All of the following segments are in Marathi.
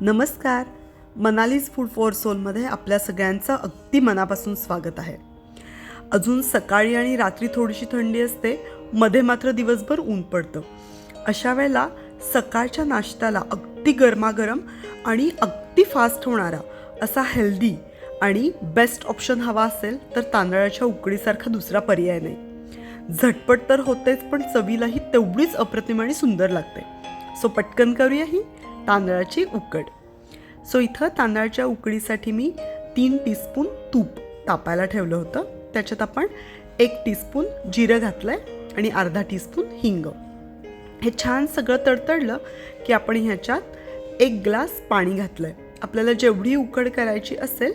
नमस्कार. मनालीज फूड फॉर सोलमध्ये आपल्या सगळ्यांचं अगदी मनापासून स्वागत आहे. अजून सकाळी आणि रात्री थोडीशी थंडी असते मध्ये मात्र दिवसभर ऊन पडतं. अशा वेळेला सकाळच्या नाश्त्याला अगदी गरमागरम आणि अगदी फास्ट होणारा असा हेल्दी आणि बेस्ट ऑप्शन हवा असेल तर तांदळाच्या उकडीसारखा दुसरा पर्याय नाही. झटपट तर होतेच पण चवीलाही तेवढीच अप्रतिम आणि सुंदर लागते. सो पटकन करूया ही तांदळाची उकड. सो इथं तांदळाच्या उकडीसाठी मी तीन टीस्पून तूप तापायला ठेवलं होतं. त्याच्यात आपण एक टीस्पून जिरं घातलं आहे आणि अर्धा टीस्पून हिंग. हे छान सगळं तडतडलं की आपण ह्याच्यात एक ग्लास पाणी घातलं आहे आपल्याला जेवढी उकड करायची असेल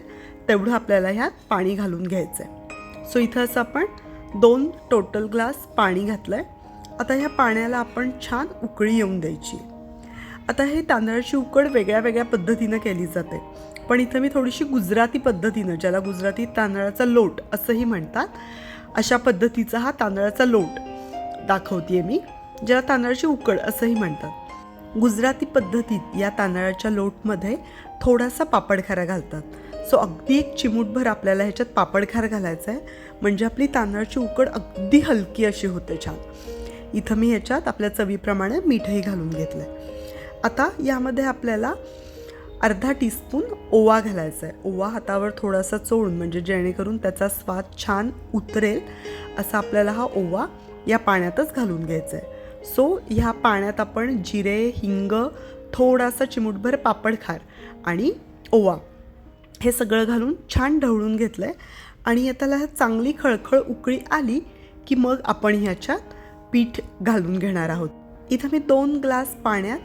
तेवढं आपल्याला ह्यात पाणी घालून घ्यायचं आहे सो इथं असं आपण दोन टोटल ग्लास पाणी घातलं आहे आता ह्या पाण्याला आपण छान उकळी येऊन द्यायची. आता हे तांदळाची उकड वेगळ्या वेगळ्या पद्धतीनं केली जाते. पण इथं मी थोडीशी गुजराती पद्धतीनं ज्याला गुजराती तांदळाचा लोट असंही म्हणतात अशा पद्धतीचा हा तांदळाचा लोट दाखवते मी ज्याला तांदळाची उकड असंही म्हणतात. गुजराती पद्धतीत या तांदळाच्या लोटमध्ये थोडासा पापडखारा घालतात. सो अगदी एक चिमूटभर आपल्याला ह्याच्यात पापडखार घालायचा आहे म्हणजे आपली तांदळाची उकड अगदी हलकी अशी होते छान. इथं मी ह्याच्यात आपल्या चवीप्रमाणे मीठही घालून घेतलं आहे आता यामध्ये आपल्याला अर्धा टीस्पून ओवा घालायचा आहे. ओवा हातावर थोडासा चोळून म्हणजे जेणेकरून त्याचा स्वाद छान उतरेल असा आपल्याला हा ओवा या पाण्यातच घालून घ्यायचा आहे. सो ह्या पाण्यात आपण जिरे हिंग थोडासा चिमूटभर पापडखार आणि ओवा हे सगळं घालून छान ढवळून घेतलं आहे आणि त्याला चांगली खळखळ उकळी आली की मग आपण ह्याच्यात पीठ घालून घेणार आहोत. इथं मी दोन ग्लास पाण्यात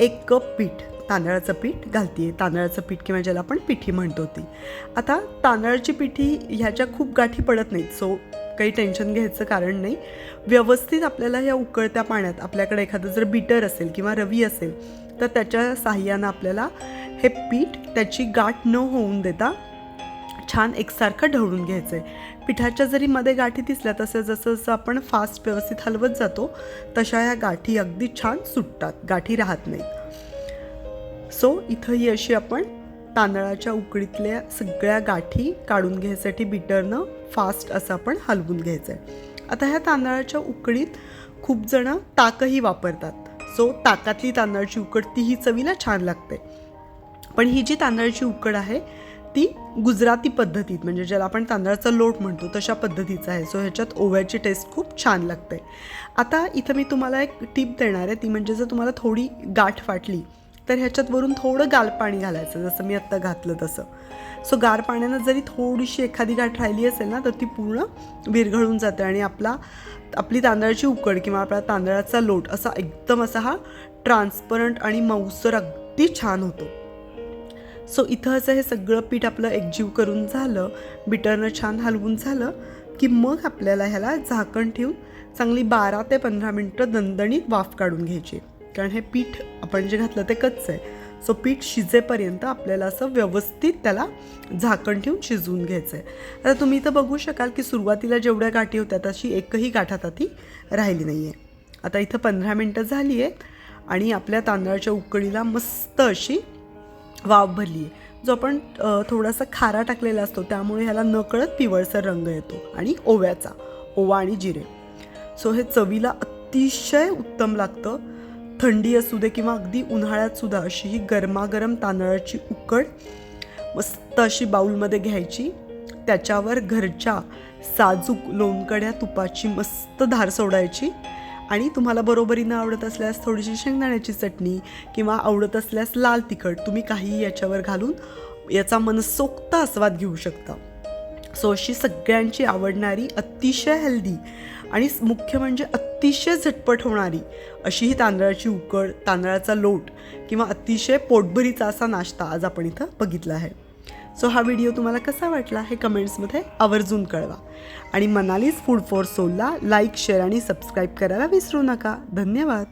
एक कप पीठ तांदळाचं पीठ घालते तांदळाचं पीठ किंवा ज्याला आपण पिठी म्हणतो ती. आता तांदळाची पिठी ह्याच्या खूप गाठी पडत नाहीत सो काही टेन्शन घ्यायचं कारण नाही. व्यवस्थित आपल्याला ह्या उकळत्या पाण्यात आपल्याकडे एखादं जर बीटर असेल किंवा रवी असेल तर त्याच्या साह्यानं आपल्याला हे पीठ त्याची गाठ न होऊन देता छान एकसारखं ढवळून घ्यायचं आहे पिठाच्या जरी मध्ये गाठी दिसल्या तसं जसं जसं आपण फास्ट व्यवस्थित हलवत जातो तशा ह्या गाठी अगदी छान सुटतात. गाठी राहत नाहीत. सो इथं ही अशी आपण तांदळाच्या उकडीतल्या सगळ्या गाठी काढून घ्यायसाठी बिटरनं फास्ट असं आपण हलवून घ्यायचं आहे आता ह्या तांदळाच्या उकडीत खूप जणं ताकही वापरतात. सो ताकातली तांदळाची उकड तीही चवीला छान लागते. पण ही जी तांदळाची उकड आहे ती गुजराती पद्धतीत म्हणजे ज्याला आपण तांदळाचा लोट म्हणतो तशा पद्धतीचा आहे. सो ह्याच्यात ओव्याची टेस्ट खूप छान लागते. आता इथं मी तुम्हाला एक टीप देणार आहे. ती म्हणजे जर तुम्हाला थोडी गाठ फाटली तर ह्याच्यात वरून थोडं गार पाणी घालायचं जसं मी आत्ता घातलं तसं. सो गार पाण्यानं जरी थोडीशी एखादी गाठ राहिली असेल ना तर ती पूर्ण विरघळून जाते आणि आपला आपली तांदळाची उकड किंवा आपला तांदळाचा लोट असा एकदम असा हा ट्रान्सपरंट आणि मऊसर अगदी छान होतो. सो इथं असं हे सगळं पीठ आपलं एकजीव करून झालं बिटरनं छान हलवून झालं की मग आपल्याला ह्याला झाकण ठेवून चांगली बारा ते पंधरा मिनटं दणदणीत वाफ काढून घ्यायची. कारण हे पीठ आपण जे घातलं ते कच्चं आहे. सो पीठ शिजेपर्यंत आपल्याला असं व्यवस्थित त्याला झाकण ठेवून शिजवून घ्यायचं आहे आता तुम्ही इथं बघू शकाल की सुरुवातीला जेवढ्या गाठी होत्या तशी एकही गाठ आता ती राहिली नाही आहे आता इथं पंधरा मिनटं झाली आहेत आणि आपल्या तांदळाच्या उकळीला मस्त अशी वाव भरली आहे जो आपण थोडासा खारा टाकलेला असतो त्यामुळे ह्याला नकळत पिवळसर रंग येतो आणि ओव्याचा ओवा आणि जिरे. सो हे चवीला अतिशय उत्तम लागतं. थंडी असू दे किंवा अगदी उन्हाळ्यातसुद्धा अशी ही गरमागरम तांदळाची उकड मस्त अशी बाऊलमध्ये घ्यायची. त्याच्यावर घरच्या साजूक लोणकड्या तुपाची मस्त धार सोडायची. आणि तुम्हाला बरोबरीनं आवडत असल्यास थोडीशी शेंगदाण्याची चटणी किंवा आवडत असल्यास लाल तिखट तुम्ही काही याच्यावर घालून याचा मनसोक्त आस्वाद घेऊ शकता. सो अशी सगळ्यांची आवडणारी अतिशय हेल्दी आणि मुख्य म्हणजे अतिशय झटपट होणारी अशी ही तांदळाची उकड तांदळाचा लोट किंवा अतिशय पोटभरीचा असा नाश्ता आज आपण इथं बघितला आहे. सो हा व्हिडिओ तुम्हाला कसा वाटला हे कमेंट्समध्ये आवर्जून कळवा. आणि मनालीज फूड फॉर सोलला लाईक शेअर आणि सबस्क्राईब करायला विसरू नका. धन्यवाद.